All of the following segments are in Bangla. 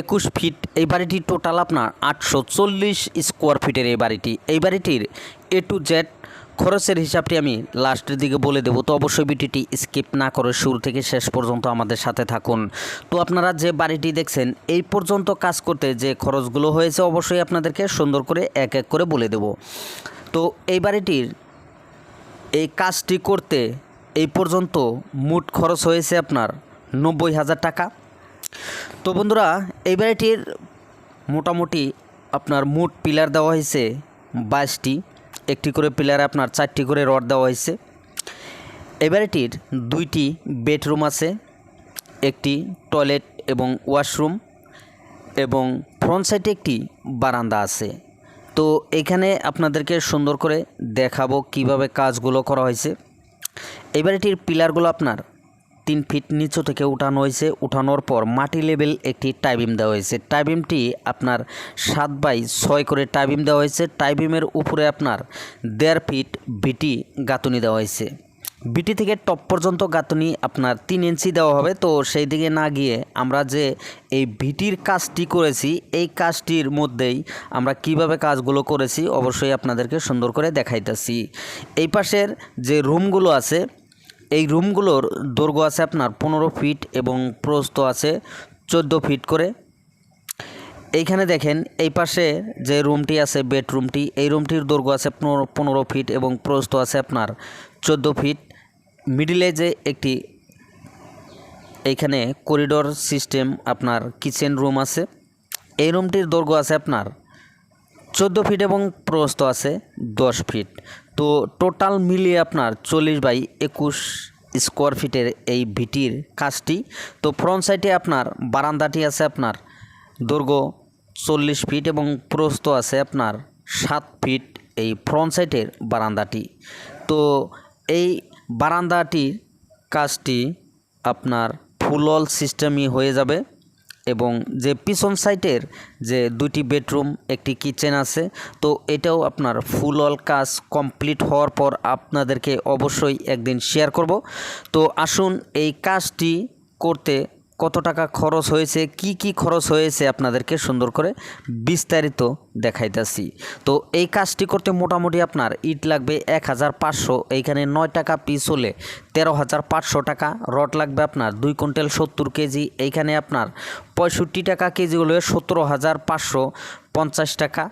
একুশ ফিট, এই বাড়িটি টোটাল আপনার আটশো চল্লিশ স্কোয়ার ফিটের এই বাড়িটি। এই বাড়িটির এ টু জেড খরচের হিসাবটি আমি লাস্টের দিকে বলে দেবো। তো অবশ্যই ভিডিওটি স্কিপ না করে শুরু থেকে শেষ পর্যন্ত আমাদের সাথে থাকুন। তো আপনারা যে বাড়িটি দেখছেন, এই পর্যন্ত কাজ করতে যে খরচগুলো হয়েছে অবশ্যই আপনাদেরকে সুন্দর করে এক এক করে বলে দেব। তো এই বাড়িটির এই কাজটি করতে এই পর্যন্ত মোট খরচ হয়েছে আপনার নব্বই হাজার টাকা। তো বন্ধুরা, এই বাড়িটির মোটামুটি আপনার মোট পিলার দেওয়া হয়েছে বাইশটি। একটি করে পিলারে আপনার চারটি করে রড দেওয়া হয়েছে। এই বাড়িটির দুইটি বেডরুম আছে, একটি টয়লেট এবং ওয়াশরুম এবং ফ্রন্ট সাইডে একটি বারান্দা আছে। তো এখানে আপনাদেরকে সুন্দর করে দেখাবো কীভাবে কাজগুলো করা হয়েছে। এই বাড়িটির পিলারগুলো আপনার তিন ফিট নিচু থেকে উঠানো হয়েছে। উঠানোর পর মাটি লেভেল একটি টাইবিম দেওয়া হয়েছে। টাইবিমটি আপনার সাত বাই ছয় করে টাইবিম দেওয়া হয়েছে। টাইবিমের উপরে আপনার দেড় ফিট বিটি গাঁথুনি দেওয়া হয়েছে। বিটি থেকে টপ পর্যন্ত গাঁথুনি আপনার তিন ইঞ্চি দেওয়া হবে। তো সেই দিকে না গিয়ে আমরা যে এই ভিটির কাজটি করেছি, এই কাজটির মধ্যেই আমরা কীভাবে কাজগুলো করেছি, অবশ্যই আপনাদেরকে সুন্দর করে দেখাইতেছি। এই পাশের যে রুমগুলো আছে এই রুমগুলোর দৈর্ঘ্য আছে আপনার পনেরো ফিট এবং প্রস্ত আছে চোদ্দ ফিট করে। এইখানে দেখেন এই পাশে যে রুমটি আছে, বেডরুমটি, এই রুমটির দৈর্ঘ্য আছে পনেরো ফিট এবং প্রস্ত আছে আপনার চোদ্দ ফিট। মিডিলে যে একটি এইখানে করিডোর সিস্টেম আপনার কিচেন রুম আছে। এই রুমটির দৈর্ঘ্য আছে আপনার চোদ্দ ফিট এবং প্রস্থ আছে দশ ফিট। তো টোটাল মিলিয়ে আপনার চল্লিশ বাই একুশ স্কোয়ার ফিটের এই ভিটির কাজটি। তো ফ্রন্ট সাইডে আপনার বারান্দাটি আছে আপনার দৈর্ঘ্য চল্লিশ ফিট এবং প্রস্থ আছে আপনার সাত ফিট এই ফ্রন্ট সাইডের বারান্দাটি। তো এই বারান্দাটির কাজটি আপনার ফুল অল সিস্টেমই হয়ে যাবে। এবং যে পিছন সাইটের যে দুটি বেডরুম, একটি কিচেন আছে, তো এটাও আপনার ফুল অল কাজ কমপ্লিট হওয়ার পর আপনাদেরকে অবশ্যই একদিন শেয়ার করব। তো আসুন এই কাজটি করতে কত টাকা খরচ হয়েছে, কি কি খরচ হয়েছে আপনাদেরকে সুন্দর করে বিস্তারিত দেখাইতেছি। তো এই কাজটি করতে মোটামুটি আপনার ইট লাগবে এক হাজার পাঁচশো, এইখানে নয় টাকা পিস হলে তেরো হাজার পাঁচশো টাকা, রড লাগবে আপনার দুই কুইন্টাল সত্তর কেজি, এইখানে আপনার পঁয়ষট্টি টাকা কেজি হলে সতেরো হাজার পাঁচশো পঞ্চাশ টাকা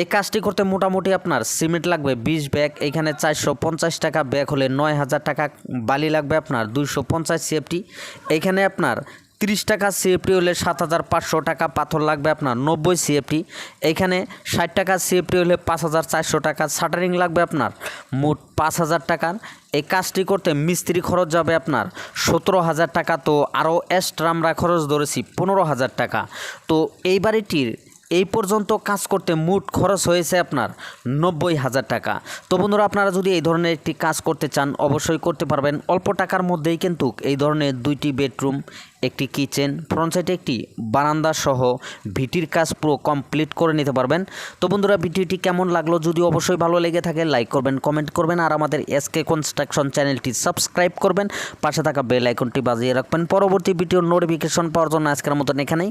এই কাজটি করতে মোটামুটি আপনার সিমেন্ট লাগবে বিশ ব্যাগ, এখানে চারশো পঞ্চাশ টাকা, ব্যাগ হলে নয় হাজার টাকা, বালি লাগবে আপনার দুইশো পঞ্চাশ সিএফটি এখানে আপনার তিরিশ টাকা সিএফটি হলে সাত হাজার পাঁচশো টাকা, পাথর লাগবে আপনার নব্বই সিএফটি এখানে ষাট টাকা সিএফটি হলে পাঁচ হাজার চারশো টাকা, শাটারিং লাগবে আপনার মোট পাঁচ হাজার টাকার এই কাজটি করতে মিস্ত্রি খরচ যাবে আপনার সতেরো হাজার টাকা, তো আরও এক্সট্রা আমরা খরচ ধরেছি পনেরো হাজার টাকা। তো এই বাড়িটির এই পর্যন্ত কাজ করতে মোট খরচ হয়েছে আপনার নব্বই হাজার টাকা। তো বন্ধুরা, আপনারা যদি এই ধরনের একটি কাজ করতে চান, অবশ্যই করতে পারবেন। অল্প টাকার মধ্যেই কিন্তু এই ধরনের দুইটি বেডরুম, একটি কিচেন, ফ্রন্ট সাইডে একটি বারান্দা সহ ভিটির কাজ পুরো কমপ্লিট করে নিতে পারবেন। তো বন্ধুরা, ভিডিওটি কেমন লাগল যদি অবশ্যই ভালো লেগে থাকে, লাইক করবেন, কমেন্ট করবেন, আর আমাদের এসকে কনস্ট্রাকশন চ্যানেলটি সাবস্ক্রাইব করবেন। পাশে থাকা বেল আইকনটি বাজিয়ে রাখবেন। পরবর্তী ভিডিওর নোটিফিকেশন পাওয়ার জন্য আজকের মতন এখানেই।